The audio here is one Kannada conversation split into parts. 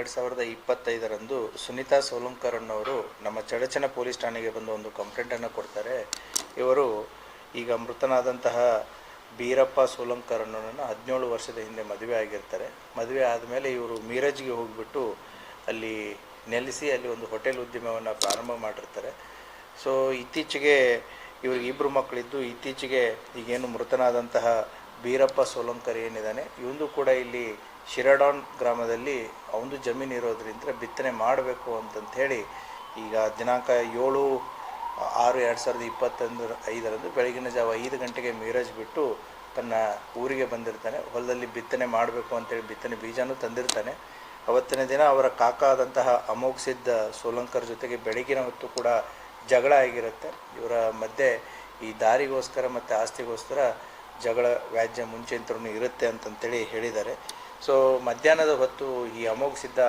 ಎರಡು ಸಾವಿರದ ಇಪ್ಪತ್ತೈದರಂದು ಸುನೀತಾ ಸೋಲಂಕರ್ ಅನ್ನೋರು ನಮ್ಮ ಚಡಚನ ಪೊಲೀಸ್ ಠಾಣೆಗೆ ಬಂದು ಒಂದು ಕಂಪ್ಲೇಂಟನ್ನು ಕೊಡ್ತಾರೆ. ಇವರು ಈಗ ಮೃತನಾದಂತಹ ಬೀರಪ್ಪ ಸೋಲಂಕರ್ ಅನ್ನೋರನ್ನು ಹದಿನೇಳು ವರ್ಷದ ಹಿಂದೆ ಮದುವೆ ಆಗಿರ್ತಾರೆ. ಮದುವೆ ಆದಮೇಲೆ ಇವರು ಮೀರಜ್ಗೆ ಹೋಗಿಬಿಟ್ಟು ಅಲ್ಲಿ ನೆಲೆಸಿ ಅಲ್ಲಿ ಒಂದು ಹೋಟೆಲ್ ಉದ್ಯಮವನ್ನು ಪ್ರಾರಂಭ ಮಾಡಿರ್ತಾರೆ. ಸೊ, ಇತ್ತೀಚೆಗೆ ಇವ್ರಿಗೆ ಇಬ್ಬರು ಮಕ್ಕಳಿದ್ದು ಇತ್ತೀಚೆಗೆ ಈಗೇನು ಮೃತನಾದಂತಹ ಬೀರಪ್ಪ ಸೋಲಂಕರ್ ಏನಿದ್ದಾನೆ ಇವನು ಕೂಡ ಇಲ್ಲಿ ಶಿರಡಾನ್ ಗ್ರಾಮದಲ್ಲಿ ಅವನದು ಜಮೀನು ಇರೋದ್ರಿಂದ ಬಿತ್ತನೆ ಮಾಡಬೇಕು ಅಂತಂತ ಹೇಳಿ ಈಗ ದಿನಾಂಕ ಏಳು, ಆರು ಎರಡು ಸಾವಿರದ ಇಪ್ಪತ್ತೊಂದು ಐದರಂದು ಬೆಳಗಿನ ಜಾವ ಐದು ಗಂಟೆಗೆ ಮೀರಜ್ ಬಿಟ್ಟು ತನ್ನ ಊರಿಗೆ ಬಂದಿರ್ತಾನೆ. ಹೊಲದಲ್ಲಿ ಬಿತ್ತನೆ ಮಾಡಬೇಕು ಅಂತೇಳಿ ಬಿತ್ತನೆ ಬೀಜನೂ ತಂದಿರ್ತಾನೆ. ಅವತ್ತಿನ ದಿನ ಅವರ ಕಾಕ ಆದಂತಹ ಅಮೋಘ್ ಸಿದ್ಧ ಸೋಲಂಕರ್ ಜೊತೆಗೆ ಬೆಳಗಿನ ಹೊತ್ತು ಕೂಡ ಜಗಳ ಆಗಿರುತ್ತೆ. ಇವರ ಮಧ್ಯೆ ಈ ದಾರಿಗೋಸ್ಕರ ಮತ್ತು ಆಸ್ತಿಗೋಸ್ಕರ ಜಗಳ ವ್ಯಾಜ್ಯ ಮುಂಚೆಂತರೂ ಇರುತ್ತೆ ಅಂತಂತೇಳಿ ಹೇಳಿದ್ದಾರೆ. ಸೊ ಮಧ್ಯಾಹ್ನದ ಹೊತ್ತು ಈ ಅಮೋಘ ಸಿದ್ಧ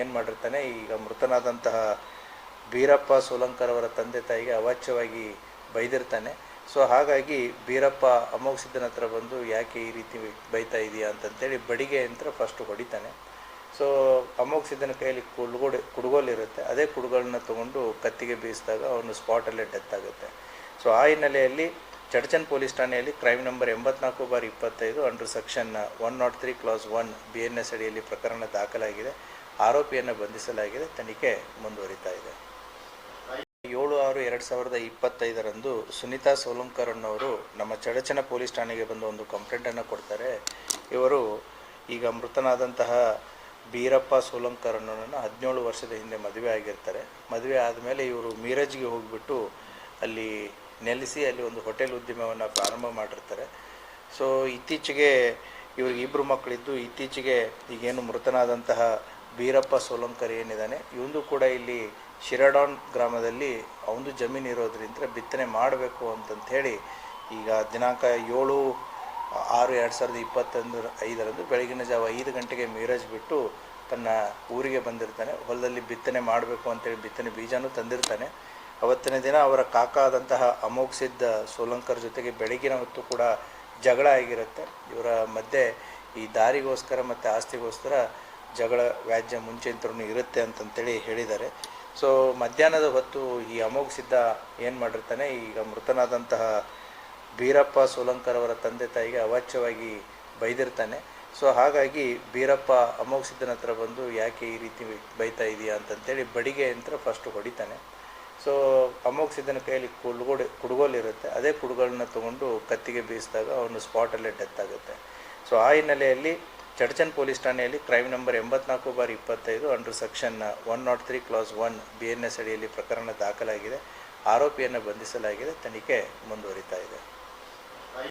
ಏನು ಮಾಡಿರ್ತಾನೆ, ಈಗ ಮೃತನಾದಂತಹ ಬೀರಪ್ಪ ಸೋಲಂಕರ್ ತಂದೆ ತಾಯಿಗೆ ಅವಾಚ್ಯವಾಗಿ ಬೈದಿರ್ತಾನೆ. ಸೊ ಹಾಗಾಗಿ ಬೀರಪ್ಪ ಅಮೋಘ ಸಿದ್ಧನ ಹತ್ರ ಬಂದು ಯಾಕೆ ಈ ರೀತಿ ಬೈತಾ ಇದೆಯಾ ಅಂತಂತೇಳಿ ಬಡಿಗೆ ಯಂತ್ರ ಫಸ್ಟ್ ಹೊಡಿತಾನೆ. ಸೊ ಅಮೋಘ ಸಿದ್ಧನ ಕೈಯಲ್ಲಿ ಕುಡುಗೋಡೆ, ಕುಡುಗೋಲಿರುತ್ತೆ. ಅದೇ ಕುಡುಗೋಲನ್ನ ತೊಗೊಂಡು ಕತ್ತಿಗೆ ಬೀಸಿದಾಗ ಅವನು ಸ್ಪಾಟಲ್ಲೇ ಡೆತ್ ಆಗುತ್ತೆ. ಸೊ ಆ ಹಿನ್ನೆಲೆಯಲ್ಲಿ ಚಡಚನ್ ಪೊಲೀಸ್ ಠಾಣೆಯಲ್ಲಿ ಕ್ರೈಮ್ ನಂಬರ್ ಎಂಬತ್ನಾಲ್ಕು ಬಾರ್ ಇಪ್ಪತ್ತೈದು under section one nought three clause one B N S ಅಡಿಯಲ್ಲಿ ಪ್ರಕರಣ ದಾಖಲಾಗಿದೆ. ಆರೋಪಿಯನ್ನು ಬಂಧಿಸಲಾಗಿದೆ. ತನಿಖೆ ಮುಂದುವರಿತಾ ಇದೆ. ಏಳು ಆರು ಎರಡು ಸಾವಿರದ ಇಪ್ಪತ್ತೈದರಂದು ಸುನೀತಾ ಸೋಲಂಕರ್ ಅನ್ನೋರು ನಮ್ಮ ಚಡಚನ ಪೊಲೀಸ್ ಠಾಣೆಗೆ ಬಂದು ಒಂದು ಕಂಪ್ಲೇಂಟನ್ನು ಕೊಡ್ತಾರೆ. ಇವರು ಈಗ ಮೃತನಾದಂತಹ ಬೀರಪ್ಪ ಸೋಲಂಕರ್ ಅನ್ನೋರನ್ನು ಹದಿನೇಳು ವರ್ಷದ ಹಿಂದೆ ಮದುವೆ ಆಗಿರ್ತಾರೆ. ಮದುವೆ ಆದಮೇಲೆ ಇವರು ಮೀರಜ್ಗೆ ಹೋಗಿಬಿಟ್ಟು ಅಲ್ಲಿ ನೆಲೆಸಿ ಅಲ್ಲಿ ಒಂದು ಹೋಟೆಲ್ ಉದ್ಯಮವನ್ನು ಪ್ರಾರಂಭ ಮಾಡಿರ್ತಾರೆ. ಸೊ ಇತ್ತೀಚೆಗೆ ಇವ್ರಿಗೆ ಇಬ್ಬರು ಮಕ್ಕಳಿದ್ದು ಇತ್ತೀಚೆಗೆ ಈಗೇನು ಮೃತನಾದಂತಹ ಬೀರಪ್ಪ ಸೋಲಂಕರ್ ಏನಿದ್ದಾನೆ ಇವನು ಕೂಡ ಇಲ್ಲಿ ಶಿರಡಾನ್ ಗ್ರಾಮದಲ್ಲಿ ಅವನು ಜಮೀನು ಇರೋದ್ರಿಂದ ಬಿತ್ತನೆ ಮಾಡಬೇಕು ಅಂತಂಥೇಳಿ ಈಗ ದಿನಾಂಕ ಏಳು, ಆರು ಎರಡು ಸಾವಿರದ ಇಪ್ಪತ್ತೊಂದು ಐದರಂದು ಬೆಳಗಿನ ಜಾವ ಐದು ಗಂಟೆಗೆ ಮೀರಜ್ ಬಿಟ್ಟು ತನ್ನ ಊರಿಗೆ ಬಂದಿರ್ತಾನೆ. ಹೊಲದಲ್ಲಿ ಬಿತ್ತನೆ ಮಾಡಬೇಕು ಅಂತೇಳಿ ಬಿತ್ತನೆ ಬೀಜನೂ ತಂದಿರ್ತಾನೆ. ಅವತ್ತಿನ ದಿನ ಅವರ ಕಾಕ ಆದಂತಹ ಅಮೋಘ್ ಸಿದ್ಧ ಸೋಲಂಕರ್ ಜೊತೆಗೆ ಬೆಳಗಿನ ಹೊತ್ತು ಕೂಡ ಜಗಳ ಆಗಿರುತ್ತೆ. ಇವರ ಮಧ್ಯೆ ಈ ದಾರಿಗೋಸ್ಕರ ಮತ್ತು ಆಸ್ತಿಗೋಸ್ಕರ ಜಗಳ ವ್ಯಾಜ್ಯ ಮುಂಚೆಂತರೂ ಇರುತ್ತೆ ಅಂತಂತೇಳಿ ಹೇಳಿದ್ದಾರೆ. ಸೊ ಮಧ್ಯಾಹ್ನದ ಹೊತ್ತು ಈ ಅಮೋಘ ಸಿದ್ಧ ಏನು ಮಾಡಿರ್ತಾನೆ, ಈಗ ಮೃತನಾದಂತಹ ಬೀರಪ್ಪ ಸೋಲಂಕರ್ ಅವರ ತಂದೆ ತಾಯಿಗೆ ಅವಾಚ್ಯವಾಗಿ ಬೈದಿರ್ತಾನೆ. ಸೊ ಹಾಗಾಗಿ ಬೀರಪ್ಪ ಅಮೋಘ ಸಿದ್ಧನ ಬಂದು ಯಾಕೆ ಈ ರೀತಿ ಬೈತಾ ಇದೆಯಾ ಅಂತಂತೇಳಿ ಬಡಿಗೆ ಅಂತ ಫಸ್ಟ್ ಹೊಡಿತಾನೆ. ಸೊ ಅಮೋಘ್ ಸಿದ್ದನ ಕೈಯಲ್ಲಿ ಕುಡ್ಗೋಡೆ, ಕುಡುಗೋಲಿರುತ್ತೆ. ಅದೇ ಕುಡುಗೋಲನ್ನ ತೊಗೊಂಡು ಕತ್ತಿಗೆ ಬೀಸಿದಾಗ ಅವನು ಸ್ಪಾಟಲ್ಲೇ ಡೆತ್ ಆಗುತ್ತೆ. ಸೊ ಆ ಹಿನ್ನೆಲೆಯಲ್ಲಿ ಚಡಚನ್ ಪೊಲೀಸ್ ಠಾಣೆಯಲ್ಲಿ ಕ್ರೈಮ್ ನಂಬರ್ ಎಂಬತ್ನಾಲ್ಕು ಬಾರಿ ಇಪ್ಪತ್ತೈದು under section one nought three clause one B N S ಅಡಿಯಲ್ಲಿ ಪ್ರಕರಣ ದಾಖಲಾಗಿದೆ. ಆರೋಪಿಯನ್ನು ಬಂಧಿಸಲಾಗಿದೆ. ತನಿಖೆ ಮುಂದುವರಿತಾ ಇದೆ.